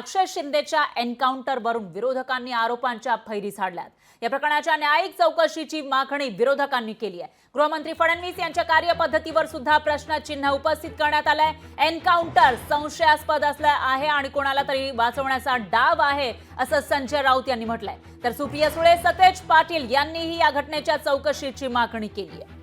अक्षय शिंदेच्या एन्काउंटरवरून विरोधकांनी आरोपांच्या फैरी झाडल्यात. या प्रकरणाच्या न्यायिक चौकशीची मागणी विरोधकांनी केली आहे. गृहमंत्री फडणवीस यांच्या कार्यपद्धतीवर सुद्धा प्रश्नचिन्ह उपस्थित करण्यात आलंय. एन्काउंटर संशयास्पद असलं आहे आणि कोणाला तरी वाचवण्याचा डाव आहे असं संजय राऊत यांनी म्हटलंय. तर सुप्रिया सुळे सतेज पाटील यांनीही या घटनेच्या चौकशीची मागणी केली आहे.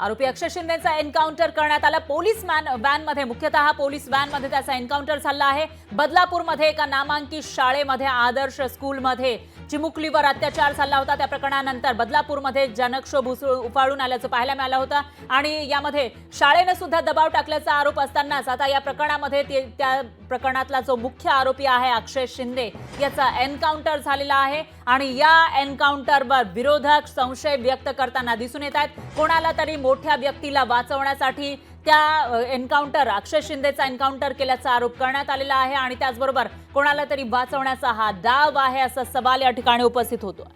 आरोपी अक्षय शिंदेचा एन्काउंटर करण्यात आला. पोलीस मॅन व्हॅनमध्ये मुख्यतः पोलीस व्हॅनमध्ये त्याचा एन्काउंटर झाला आहे. बदलापूरमध्ये एका नामांकित शाळेमध्ये आदर्श स्कूलमध्ये चिमुकलीवर अत्याचार झाला होता त्या प्रकरणानंतर. बदलापूरमध्ये जनक्षोभ उसळ- उफाळून आल्याचं पाहायला मिळालं होतं. आणि यामध्ये शाळेनं सुद्धा दबाव टाकल्याचा आरोप असतानाच आता या प्रकरणामध्ये ते- त्या प्रकरणातला जो मुख्य आरोपी आहे अक्षय शिंदे याचा एन्काउंटर झालेला आहे. आणि या एन्काउंटरवर विरोधक संशय व्यक्त करताना दिसून येत आहेत. कोणाला तरी मोठ्या व्यक्तीला वाचवण्यासाठी त्या एन्काउंटर अक्षय शिंदेचा एन्काउंटर केल्याचा आरोप करण्यात आलेला आहे आणि त्याचबरोबर कोणाला तरी वाचवण्याचा हा दाव आहे असा सवाल या ठिकाणी उपस्थित होतो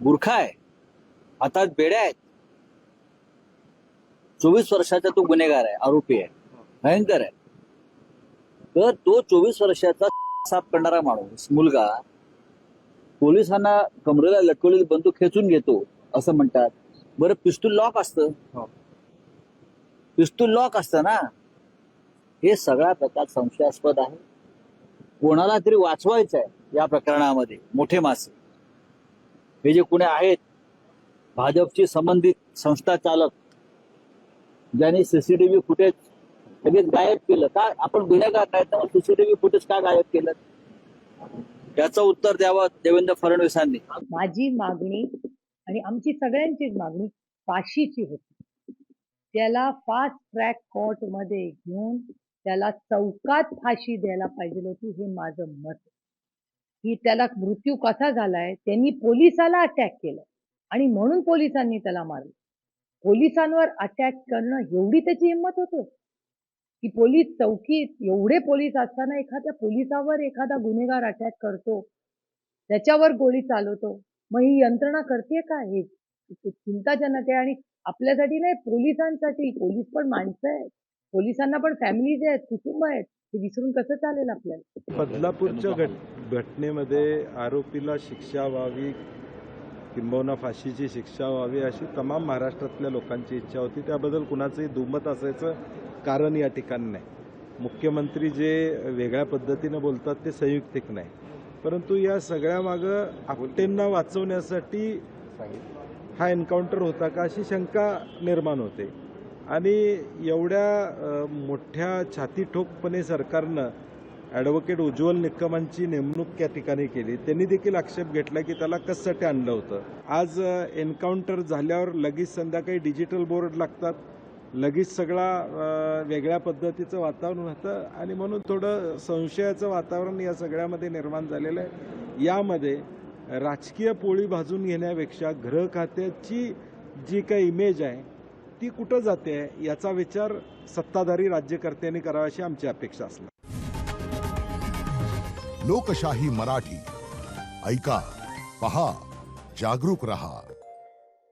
मूर्ख आहे. हातात बेड्या आहेत. चोवीस वर्षाचा तो गुन्हेगार आहे आरोपी आहे. भयंकर आहे. तर तो चोवीस वर्षाचा साफ करणारा माणूस मुलगा पोलिसांना कमरेला लटकवलेली बंदूक खेचून घेतो असं म्हणतात. बरं पिस्तूल लॉक असतं. पिस्तूल लॉक असतं ना. हे सगळा प्रकार संशयास्पद आहे. कोणाला तरी वाचवायचं आहे या प्रकरणामध्ये मोठे मासे. हे जे कुणी आहेत भाजपची संबंधित संस्था चालक ज्यांनी सीसीटीव्ही फुटेज लगेच गायब केलं. का आपण गुन्हेगार नाही तर सीसीटीव्ही फुटेज का गायब केलं? याचं उत्तर द्यावं देवेंद्र फडणवीसांनी. माझी मागणी आणि आमची सगळ्यांचीच मागणी फाशीची होती. त्याला फास्ट ट्रॅक कोर्टमध्ये घेऊन त्याला चौकात फाशी द्यायला पाहिजे होती हे माझं मत. की त्याला मृत्यू कसा झालाय त्यांनी पोलिसाला अटॅक केलं आणि म्हणून पोलिसांनी त्याला मारलं. पोलिसांवर अटॅक करणं एवढी त्याची हिंमत होते. की पोलीस चौकीत एवढे पोलीस असताना एखाद्या पोलिसावर एखादा गुन्हेगार अटॅक करतो त्याच्यावर गोळी चालवतो मग ही यंत्रणा करते का हे? चिंताजनक आहे आणि आपल्यासाठी नाही पोलिसांसाठी. पोलीस पण माणसं आहेत. पोलिसांना पण फॅमिलीज आहेत कुटुंब आहेत. हे विसरून कसं चालेल आपल्याला? बदलापूरच्या घटनेमध्ये आरोपीला शिक्षा व्हावी किंबहुना फाशीची शिक्षा व्हावी अशी तमाम महाराष्ट्रातल्या लोकांची इच्छा होती. त्याबद्दल कुणाचंही दुमत असायचं कारण या ठिकाणी नाही. मुख्यमंत्री जे वेगळ्या पद्धतीनं बोलतात ते संयुक्तिक नाही. परंतु या सगळ्यामागं आपटेंना वाचवण्यासाठी हा एन्काउंटर होता का अशी शंका निर्माण होते. आणि एवढ्या मोठ्या छातीठोकपणे सरकारनं ॲडव्होकेट उज्ज्वल निकमांची नेमणूक या ठिकाणी केली. त्यांनी देखील आक्षेप घेतला की त्याला कशासाठी आणलं होतं. आज एन्काउंटर झाल्यावर लगेच संध्याकाळी डिजिटल बोर्ड लागतात. लगेच सगळा वेगळ्या पद्धतीचं वातावरण होतं आणि म्हणून थोडं संशयाचं वातावरण या सगळ्यामध्ये निर्माण झालेलं आहे. यामध्ये राजकीय पोळी भाजून घेण्यापेक्षा गृह खात्याची जी काही इमेज आहे ती कुठं जाते याचा विचार सत्ताधारी राज्यकर्त्यांनी करावा अशी आमची अपेक्षा असणार. लोकशाही मराठी. ऐका पहा जागरूक रहा.